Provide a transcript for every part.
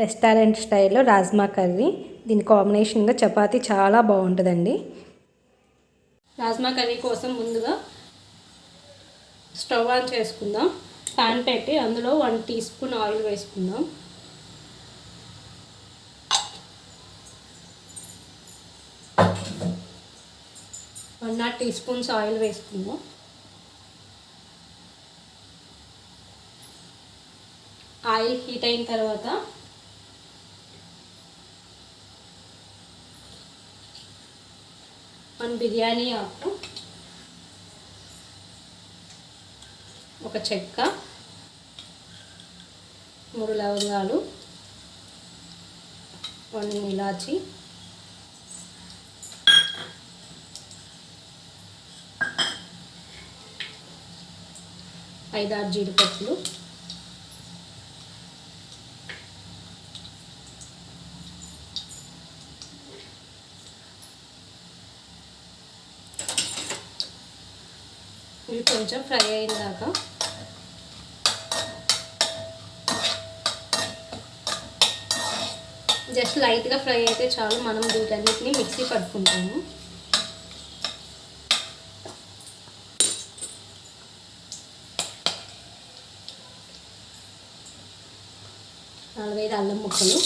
Restaurant స్టైల్లో rajma curry. దీని కాంబినేషన్గా చపాతి చాలా బాగుంటుందండి. రాజ్మా కర్రీ కోసం ముందుగా స్టవ్ ఆన్ చేసుకుందాం. ప్యాన్ పెట్టి అందులో వన్ టీ స్పూన్ ఆయిల్ వేసుకుందాం. One not teaspoons oil వేసుకుందాం. ఆయిల్ హీట్ అయిన తర్వాత వన్ బిర్యానీ ఆకు ఒక చెక్క మూడు లవంగాలు వన్ ఇలాచి ఐదారు జీడిపప్పులు ఇవి కొంచెం ఫ్రై అయిన దాకా జస్ట్ లైట్గా ఫ్రై అయితే చాలు మనం వీటన్నిటిని మిక్సీ పట్టుకుంటాము. నాలుగైదు అల్లం ముక్కలు.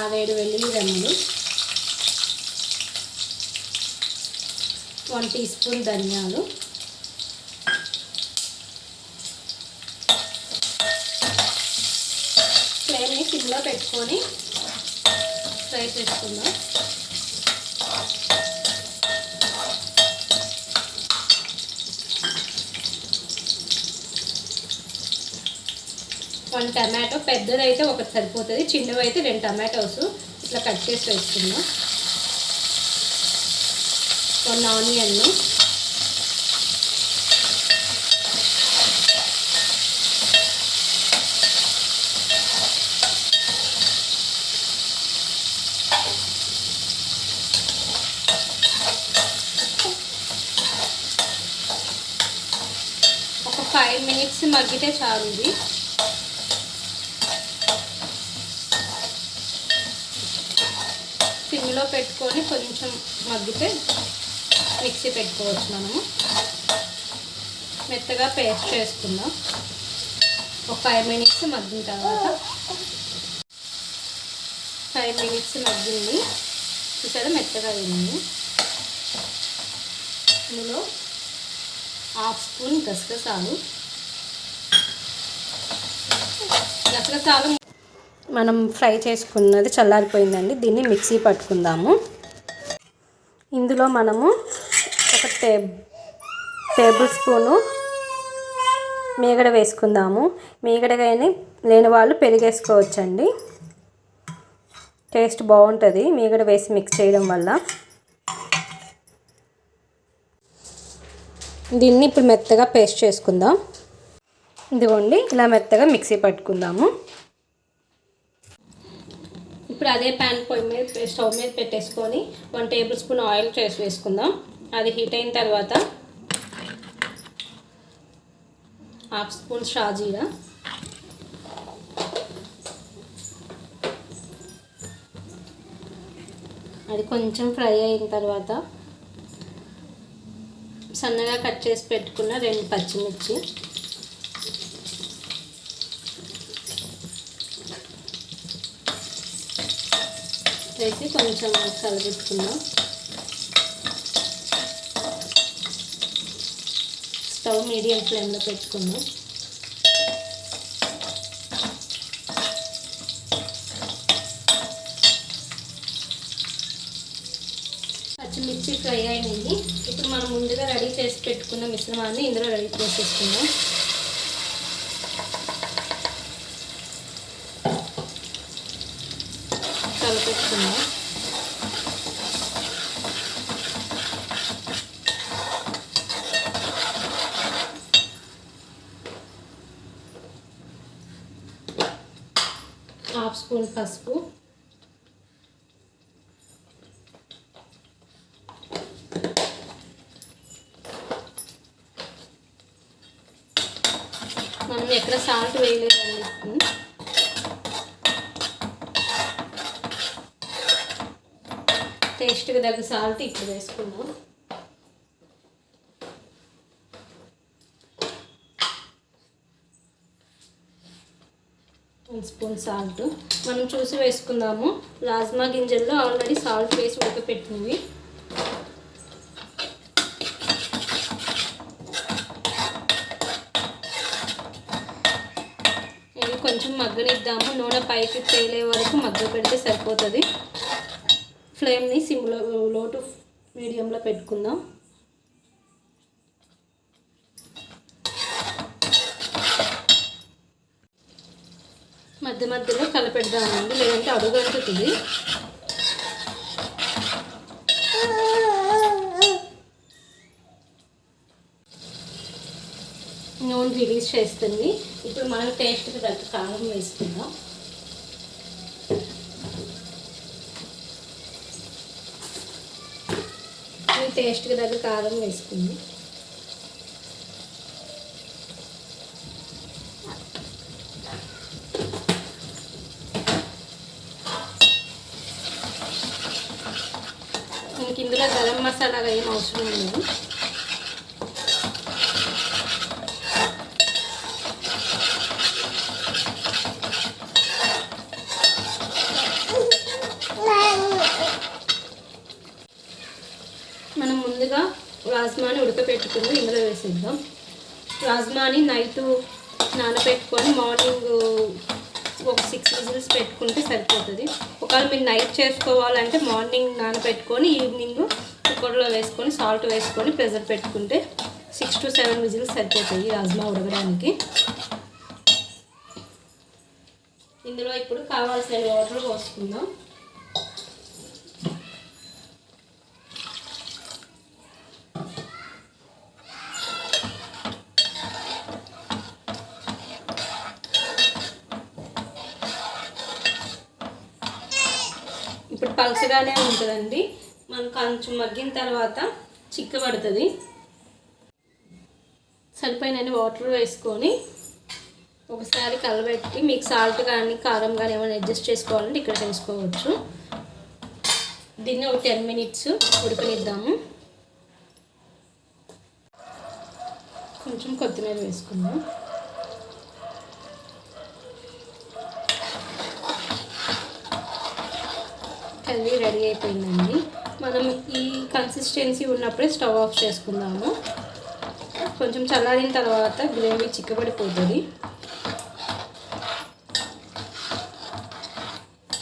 ఆరేడు వెల్లుల్లి రెమ్మలు. వన్ టీ స్పూన్ ధనియాలు. ఫ్లేమ్ని సిమ్లో పెట్టుకొని ఫ్రై చేసుకుందాం. వన్ టమాటో పెద్దదైతే ఒకటి సరిపోతుంది చిన్నవి అయితే రెండు టమాటోస్ ఇట్లా కట్ చేసి వేసుకుందాం. వన్ ఆనియన్ ఒక ఫైవ్ మినిట్స్ మగ్గితే చాలు ఇది. సిమ్లో పెట్టుకొని కొంచెం మగ్గితే మిక్సీ పెట్టుకోవచ్చు మనము. మెత్తగా పేస్ట్ చేసుకుందాం. ఒక ఫైవ్ మినిట్స్ మగ్గిన తర్వాత. ఫైవ్ మినిట్స్ మగ్గింది. చూసారా? మెత్తగా అయింది. ఇందులో హాఫ్ స్పూన్ గసగసాలు. గసగసాలు మనం ఫ్రై చేసుకున్నది చల్లారిపోయిందండి. దీన్ని మిక్సీ పట్టుకుందాము. ఇందులో మనము ఒక టే టేబుల్ స్పూను మీగడ వేసుకుందాము. మీగడ కానీ లేని వాళ్ళు పెరిగేసుకోవచ్చండి. టేస్ట్ బాగుంటుంది మీగడ వేసి మిక్స్ చేయడం వల్ల. దీన్ని ఇప్పుడు మెత్తగా పేస్ట్ చేసుకుందాం. ఇదిగోండి ఇలా మెత్తగా మిక్సీ పట్టుకుందాము. ఇప్పుడు అదే ప్యాన్ పొయ్యి మీద స్టవ్ మీద పెట్టేసుకొని వన్ టేబుల్ స్పూన్ ఆయిల్ చేసి వేసుకుందాం. అది హీట్ అయిన తర్వాత హాఫ్ స్పూన్ షాజీరా. అది కొంచెం ఫ్రై అయిన తర్వాత సన్నగా కట్ చేసి పెట్టుకున్న రెండు పచ్చిమిర్చి. వేసి కొంచెం కలబెట్టుకుందాం స్టవ్ మీడియం ఫ్లేమ్లో పెట్టుకుందాం. పచ్చిమిర్చి ఫ్రై అయినాయి. ఇప్పుడు మనం ముందుగా రెడీ చేసి పెట్టుకున్న మిశ్రమాన్ని ఇందులో రెడీ చేసేసుకుందాం. కలపెట్టుకుందాం హాఫ్ స్పూన్ పసుపు. మనం ఎక్కడ సాల్ట్ వేయలేదండి. టేస్ట్కి తగ్గ సాల్ట్ ఇప్పుడు వేసుకుందాం. Spoon salt. మనం చూసి వేసుకుందాము రాజ్మా గింజల్లో ఆల్రెడీ సాల్ట్ వేసి ఉడకపెట్టినవి. ఇవి కొంచెం మగ్గనిద్దాము. నూనె పైకి తేలే వరకు మగ్గ పెడితే సరిపోతుంది. ఫ్లేమ్ని సిమ్లో లో టు మీడియంలో పెట్టుకుందాం. మధ్య మధ్యలో కలపెడదామండి లేదంటే అడుగంటుతుంది. నూనె రిలీజ్ చేస్తుంది. ఇప్పుడు మనం టేస్ట్కి తగ్గ కారం వేసుకుందాం. టేస్ట్కి తగ్గ కారం వేసుకుంది. ఇందులో గరం మసాలా ఏం అవసరం లేదు. మనం ముందుగా రాజ్మాని ఉడకపెట్టుకుని ఇందులో వేసేద్దాం. రాజ్మాని నైట్ నానబెట్టుకొని మార్నింగ్ ఒక సిక్స్ విజిల్స్ పెట్టుకుంటే సరిపోతుంది. ఒకవేళ మీరు నైట్ చేసుకోవాలంటే మార్నింగ్ నానబెట్టుకొని ఈవినింగ్ కుక్కర్లో వేసుకొని సాల్ట్ వేసుకొని ప్రెజర్ పెట్టుకుంటే సిక్స్ టు సెవెన్ విజిల్స్ సరిపోతాయి రాజ్మా ఉడకడానికి. ఇందులో ఇప్పుడు కావాల్సిన వాటర్ పోసుకుందాం. ఇప్పుడు పలచగానే ఉంటుందండి. మనం కొంచెం మగ్గిన తర్వాత చిక్కబడుతుంది. సరిపోయినన్ని వాటర్ వేసుకొని ఒకసారి కలబెట్టి మీకు సాల్ట్ కానీ కారం కానీ ఏమైనా అడ్జస్ట్ చేసుకోవాలంటే ఇక్కడ చేసుకోవచ్చు దీన్ని ఒక టెన్ మినిట్స్ ఉడకనిద్దాము. కొంచెం కొత్తిమీర వేసుకుందాం. అది రెడీ అయిపోయిందండి. మనం ఈ కన్సిస్టెన్సీ ఉన్నప్పుడే స్టవ్ ఆఫ్ చేసుకుందాము. కొంచెం చల్లారిన తర్వాత గ్రేవీ చిక్కబడిపోతుంది.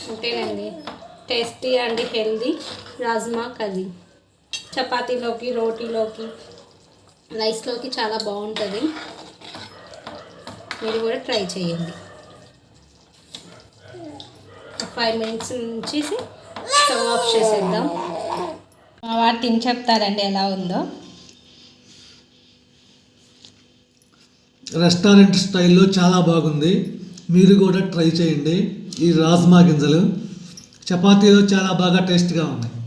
అంతేనండి. Tasty and healthy rajma curry. చపాతీలోకి రోటీలోకి రైస్లోకి చాలా బాగుంటుంది. మీరు కూడా ట్రై చేయండి. ఫైవ్ మినిట్స్ నుంచి స్టవ్ ఆఫ్ చేసేద్దాం. మా వాడు తిని చెప్తారండి ఎలా ఉందో. రెస్టారెంట్ స్టైల్లో చాలా బాగుంది. మీరు కూడా ట్రై చేయండి. ఈ రాజ్మా గింజలు. చపాతీలో చాలా బాగా టేస్ట్గా ఉన్నాయి.